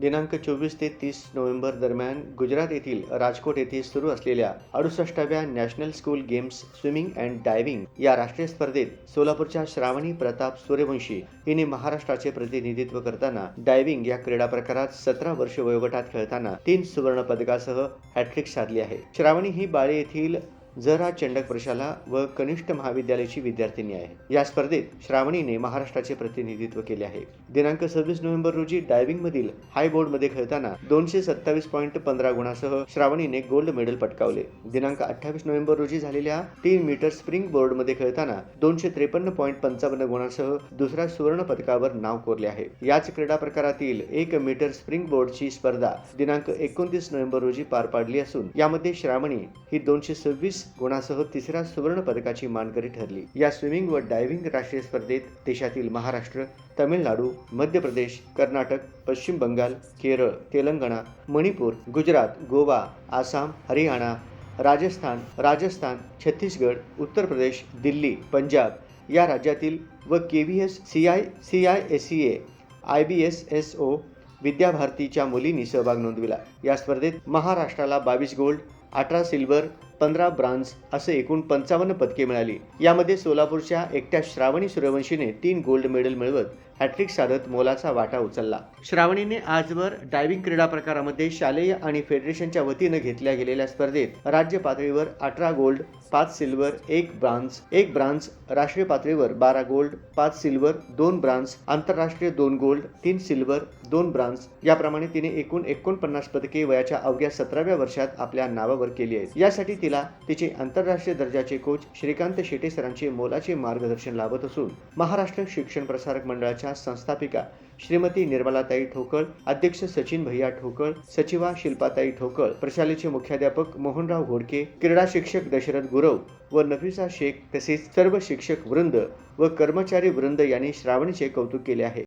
दिनांक चोवीस ते तीस नोव्हेंबर दरम्यान गुजरात येथील राजकोट येथे सुरू असलेल्या अडुसष्टाव्या national school games swimming and diving या राष्ट्रीय स्पर्धेत सोलापूरच्या श्रावणी प्रताप सूर्यवंशी हिने महाराष्ट्राचे प्रतिनिधित्व करताना डायव्हिंग या क्रीडा प्रकारात सतरा वर्ष वयोगटात खेळताना तीन सुवर्ण पदकासह हॅट्रिक साधली आहे. श्रावणी ही बाळे येथील जरा चंडक प्रशाला व कनिष्ठ महाविद्यालयाची विद्यार्थिनी आहे. या स्पर्धेत श्रावणीने महाराष्ट्राचे प्रतिनिधित्व केले आहे. दिनांक सव्वीस नोव्हेंबर रोजी डायव्हिंग मधील हाय बोर्डमध्ये खेळताना दोनशे सत्तावीस पॉईंट पंधरा गुणासह श्रावणीने गोल्ड मेडल पटकावले. दिनांक अठ्ठावीस नोव्हेंबर रोजी झालेल्या तीन मीटर स्प्रिंग बोर्डमध्ये खेळताना दोनशे त्रेपन्न पॉईंट पंचावन्न गुणासह दुसऱ्या सुवर्ण पदकावर नाव कोरले आहे. याच क्रीडा प्रकारातील एक मीटर स्प्रिंग बोर्डची स्पर्धा दिनांक एकोणतीस नोव्हेंबर रोजी पार पाडली असून यामध्ये श्रावणी ही दोनशे सव्वीस गुणासह तिसऱ्या सुवर्ण पदकाची मानकरी ठरली. या स्विमिंग व डायव्हिंग राष्ट्रीय स्पर्धेत देशातील महाराष्ट्र तमिळनाडू मध्य प्रदेश कर्नाटक पश्चिम बंगाल केरळ तेलंगणा मणिपूर गुजरात गोवा आसाम हरियाणा राजस्थान राजस्थान छत्तीसगड उत्तर प्रदेश दिल्ली पंजाब या राज्यातील व K V S C I C I S C A I B S S O विद्याभारतीच्या मुलींनी सहभाग नोंदविला. या स्पर्धेत महाराष्ट्राला बावीस गोल्ड अठरा सिल्वर पंधरा ब्रांझ असे एकूण पंचावन्न पदके मिळाली. यामध्ये सोलापूरच्या एकट्या श्रावणी सूर्यवंशीने तीन गोल्ड मेडल मिळवत हॅट्रिक साधत मोलाचा वाटा उचलला. श्रावणीने आजवर डायव्हिंग क्रीडा प्रकारामध्ये शालेय आणि फेडरेशनच्या वतीनं घेतल्या गेलेल्या स्पर्धेत राज्य पातळीवर अठरा गोल्ड पाच सिल्वर एक ब्रांझ एक ब्रांझ राष्ट्रीय पातळीवर बारा गोल्ड पाच सिल्वर दोन ब्रांझ आंतरराष्ट्रीय दोन गोल्ड तीन सिल्वर दोन ब्रांझ. याप्रमाणे तिने एकूण एकोणपन्नास पदके वयाच्या अवघ्या सतराव्या वर्षात आपल्या नावावर केली आहेत. यासाठी तिला तिचे आंतरराष्ट्रीय दर्जाचे कोच श्रीकांत शेटे सरांचे मोलाचे मार्गदर्शन लाभत असून महाराष्ट्र शिक्षण प्रसारक मंडळाच्या संस्थापिका श्रीमती निर्मलाताई ठोकळ अध्यक्ष सचिन भैया ठोकळ सचिवा शिल्पाताई ठोकळ प्रशालेचे मुख्याध्यापक मोहनराव घोडके क्रीडा शिक्षक दशरथ गुरव व नफिसा शेख तसेच सर्व शिक्षक वृंद व कर्मचारी वृंद यांनी श्रावणीचे कौतुक केले आहे.